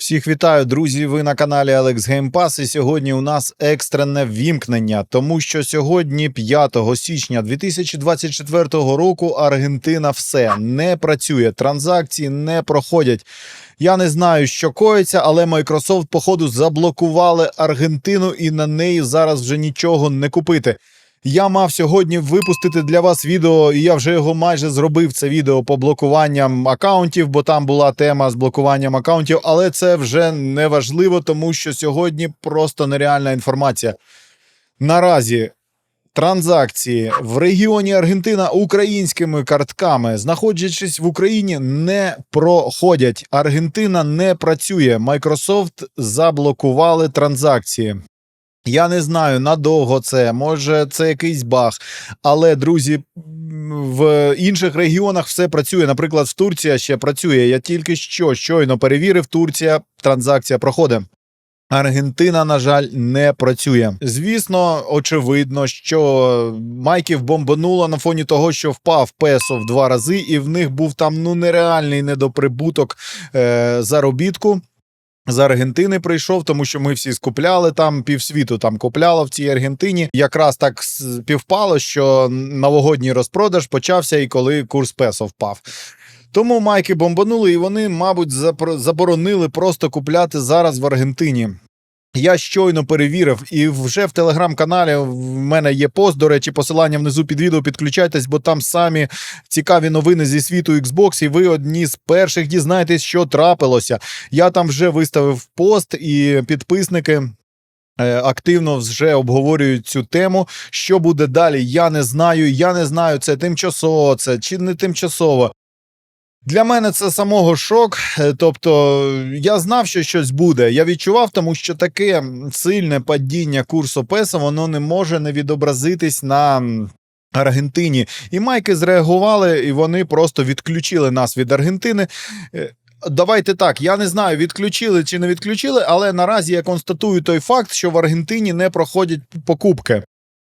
Всіх вітаю, друзі. Ви на каналі Game Pass, і сьогодні у нас екстрене вімкнення, тому що сьогодні, 5 січня 2024 року, Аргентина все не працює, транзакції не проходять. Я не знаю, що коїться, але Microsoft, походу, заблокували Аргентину, і на неї зараз вже нічого не купити. Я мав сьогодні випустити для вас відео, і я вже його майже зробив. Це відео по блокуванням акаунтів, бо там була тема з блокуванням акаунтів, але це вже не важливо, тому що сьогодні просто нереальна інформація. Наразі транзакції в регіоні Аргентина українськими картками, знаходячись в Україні, не проходять. Аргентина не працює. Microsoft заблокували транзакції. Я не знаю надовго це, може це якийсь баг. Але, друзі, в інших регіонах все працює. Наприклад, в Турції ще працює. Я тільки що щойно перевірив, Турція транзакція проходить. Аргентина, на жаль, не працює. Звісно, очевидно, що майків бомбануло на фоні того, що впав песо в два рази, і в них був там ну нереальний недоприбуток е, заробітку. З Аргентини прийшов, тому що ми всі скупляли там, півсвіту там купляло в цій Аргентині. Якраз так співпало, що новогодній розпродаж почався і коли курс песо впав. Тому майки бомбанули, і вони, мабуть, заборонили просто купляти зараз в Аргентині. Я щойно перевірив, і вже в телеграм-каналі в мене є пост. До речі, посилання внизу під відео. Підключайтесь, бо там самі цікаві новини зі світу Xbox, і ви одні з перших дізнаєтесь, що трапилося. Я там вже виставив пост, і підписники. е, Активно вже обговорюють цю тему. Що буде далі? Я не знаю. Я не знаю, це тимчасово, це чи не тимчасово. Для мене це самого шок. Е, Тобто я знав, що щось буде. Я відчував, тому що таке сильне падіння курсу песо воно не може не відобразитись на. Аргентині і майки зреагували, і вони просто відключили нас від Аргентини. Е, Давайте так. Я не знаю, відключили чи не відключили, але наразі я констатую той факт, що в Аргентині не проходять покупки.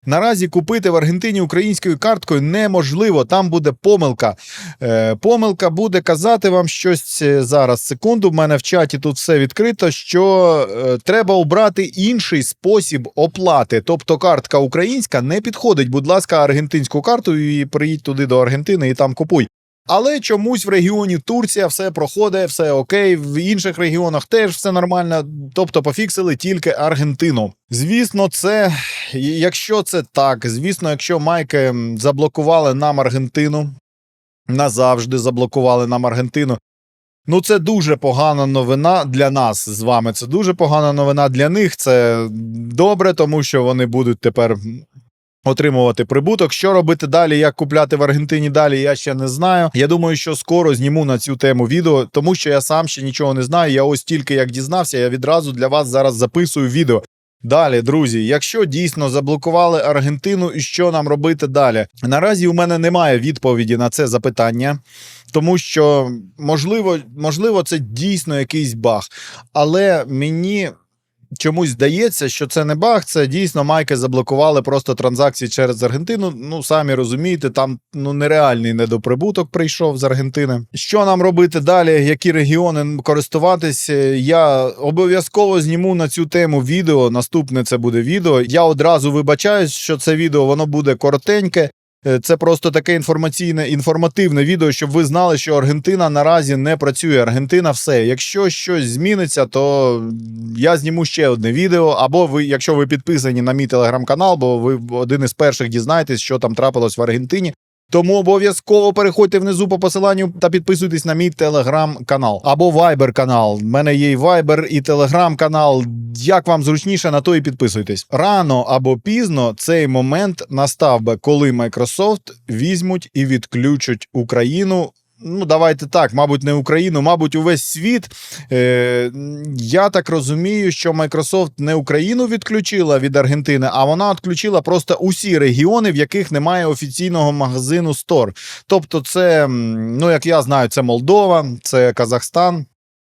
Наразі купити в Аргентині українською карткою неможливо. Там буде помилка. Е, помилка буде казати вам щось е, зараз. Секунду, в мене в чаті тут все відкрито. Що е, треба обрати інший спосіб оплати. Тобто картка українська не підходить. Будь ласка, аргентинську карту і приїдь туди до Аргентини і там купуй. Але чомусь в регіоні Турція все проходить, все окей. В інших регіонах теж все нормально. Тобто пофіксили тільки Аргентину. Звісно, це якщо це так, звісно, якщо майки заблокували нам Аргентину, назавжди заблокували нам Аргентину. Ну, це дуже погана новина для нас з вами. Це дуже погана новина для них. Це добре, тому що вони будуть тепер отримувати прибуток. Що робити далі, як купляти в Аргентині далі, я ще не знаю. Я думаю, що скоро зніму на цю тему відео, тому що я сам ще нічого не знаю. Я ось тільки як дізнався, я відразу для вас зараз записую відео. Далі, друзі, якщо дійсно заблокували Аргентину, і що нам робити далі? Наразі у мене немає відповіді на це запитання, тому що можливо, можливо, це дійсно якийсь баг. Але мені чомусь здається, що це не баг, це дійсно майки заблокували просто транзакції через Аргентину. Ну, самі розумієте, там ну нереальний недоприбуток прийшов з Аргентини. Що нам робити далі? Які регіони користуватись? Е, Я обов'язково зніму на цю тему відео. Наступне це буде відео. Я одразу вибачаюсь, що це відео воно буде коротеньке. Е, Це просто таке інформаційне інформативне відео, щоб ви знали, що Аргентина наразі не працює. Аргентина все. Якщо щось зміниться, то я зніму ще одне відео. Або ви, якщо ви підписані на мій телеграм-канал, бо ви один із перших дізнаєтесь, що там трапилось в Аргентині. Тому обов'язково переходьте внизу по посиланню та підписуйтесь на мій телеграм-канал або вайбер-канал. У мене є і вайбер, і телеграм-канал. Як вам зручніше, на то і підписуйтесь. Рано або пізно цей момент настав би, коли Microsoft візьмуть і відключать Україну. Ну, давайте так, мабуть, не Україну, мабуть, увесь світ. Е, я так розумію, що Microsoft не Україну відключила від Аргентини, а вона відключила просто усі регіони, в яких немає офіційного магазину Store. Тобто, це, ну як я знаю, це Молдова, це Казахстан.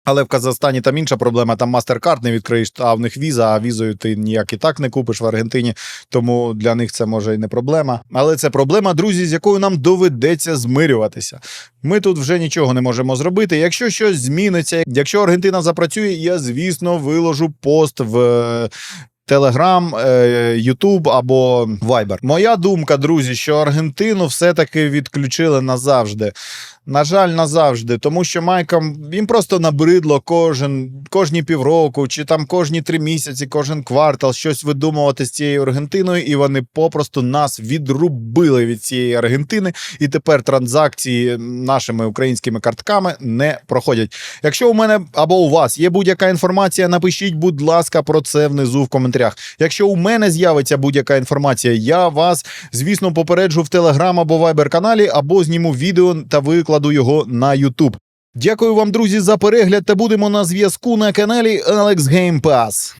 Але в Казахстані там інша проблема. Там MasterCard не відкриєш, а в них віза, а візою ти ніяк і так не купиш в Аргентині. Тому для них це може і не проблема. Але це проблема, друзі, з якою нам доведеться змирюватися. Ми тут вже нічого не можемо зробити. Якщо щось зміниться, якщо Аргентина запрацює, я звісно виложу пост в. Телеграм, Ютуб або Viber. Моя думка, друзі, що Аргентину все-таки відключили назавжди. На жаль, назавжди, тому що майкам їм просто набридло кожен кожні півроку, чи там кожні три місяці, кожен квартал щось видумувати з цією Аргентиною, і вони попросту нас відрубили від цієї Аргентини. І тепер транзакції нашими українськими картками не проходять. Якщо у мене або у вас є будь-яка інформація, напишіть, будь ласка, про це внизу в коментарях. Якщо у мене з'явиться будь-яка інформація, я вас, звісно, попереджу в Телеграм або Viber каналі, або зніму відео та викладу його на YouTube. Дякую вам, друзі, за перегляд та будемо на зв'язку на каналі Alex Game Pass.